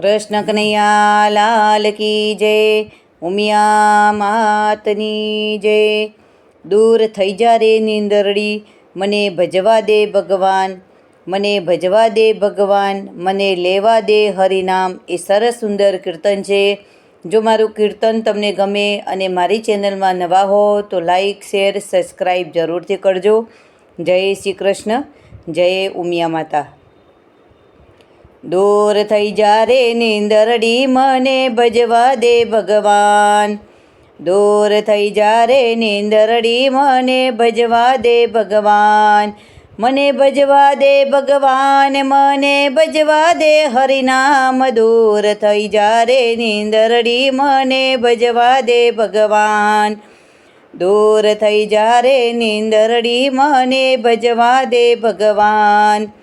કૃષ્ણ કનૈયા, લાલ કી જય, ઉમિયા માતની જય. દૂર થઈ જા રે નીંદરડી, મને ભજવા દે ભગવાન, મને ભજવા દે ભગવાન, મને લેવા દે હરિનામ. એ સરસ સુંદર કીર્તન છે. જો મારું કીર્તન તમને ગમે અને મારી ચેનલમાં નવા હો, તો લાઈક, શેર, સબસ્ક્રાઈબ જરૂરથી કરજો. જય શ્રી કૃષ્ણ, જય ઉમિયા માતા. દૂર થઈ જા રે નીંદરડી મને ભજવા દે ભગવાન. દૂર થઈ જા રે નીંદરડી મને ભજવા દે ભગવાન. મને ભજવા દે ભગવાન, મને ભજવા દે હરિનામ. દૂર થઈ જા રે નીંદરડી મને ભજવા દે ભગવાન. દૂર થઈ જા રે નીંદરડી મને ભજવા દે ભગવાન.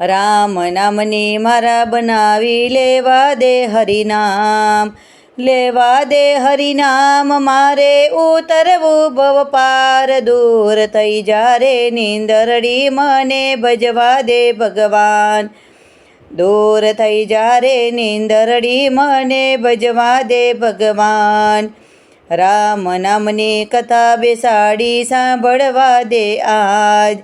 રામ નામની મારા બનાવી લેવા દે હરિનામ. લેવા દે હરિનામ, મારે ઉતરવું ભવ પાર દૂર થઈ જારે નીંદરડી મને ભજવા દે ભગવાન. દૂર થઈ જારે નીંદરડી મને ભજવા દે ભગવાન. રામ નામની કથા બેસાડી સાંભળવા દે આજ.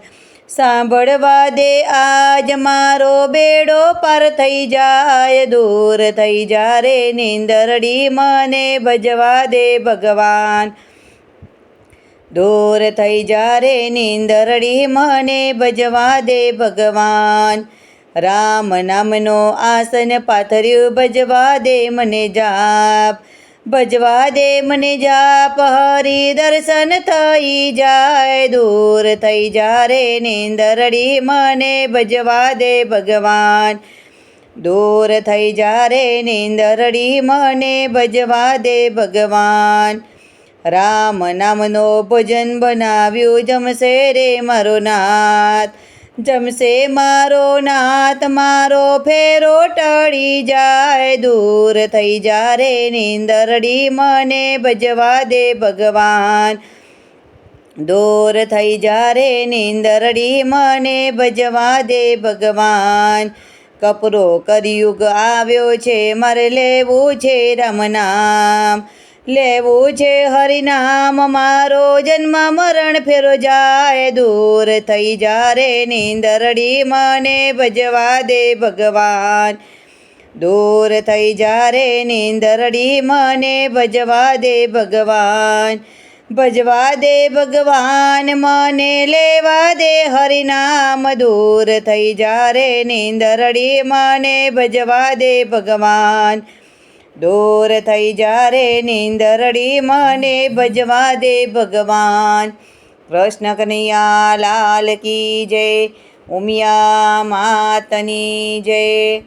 સાંભળવા દે આજ મારો બેડો પાર થઈ જાય, દૂર થઈ જા રે નીંદરડી મને ભજવા દે ભગવાન. દૂર થઈ જા રે નીંદરડી મને ભજવા દે ભગવાન. રામ નામનો આસન પાથર્યું ભજવા દે મને જાપ. ભજવા દે મને જાપ, હરી દર્શન થઈ જાય, દૂર થઈ જા રે નીંદરડી, મને ભજવા દે ભગવાન. દૂર થઈ જા રે નીંદરડી, મને ભજવા દે ભગવાન. રામ નામનો ભજન બનાવ્યું જમશે રે મારો નાથ. જમશે મારો નાથ, મારો ફેરો ટળી જાય, દૂર થઈ જા રે નીંદરડી મને ભજવા દે ભગવાન. દૂર થઈ જા રે નીંદરડી મને ભજવા દે ભગવાન. કપરો કરિયુગ આવ્યો છે, મારે લેવું છે રામ નામ. લેવું છે હરિનામ, મારો જન્મ મરણ ફેરો જાય, દૂર થઈ જા રે નીંદરડી મને ભજવા દે ભગવાન. દૂર થઈ જા રે નીંદરડી મને ભજવા દે ભગવાન. ભજવા દે ભગવાન, મને લેવા દે હરિનામ, દૂર થઈ જા રે નીંદરડી મને ભજવા દે ભગવાન. દૂર થઈ જ્યારે નીંદરડી મને ભજવા દે ભગવાન. કૃષ્ણ કનૈયા લાલ કી જય, ઉમિયા માતની જય.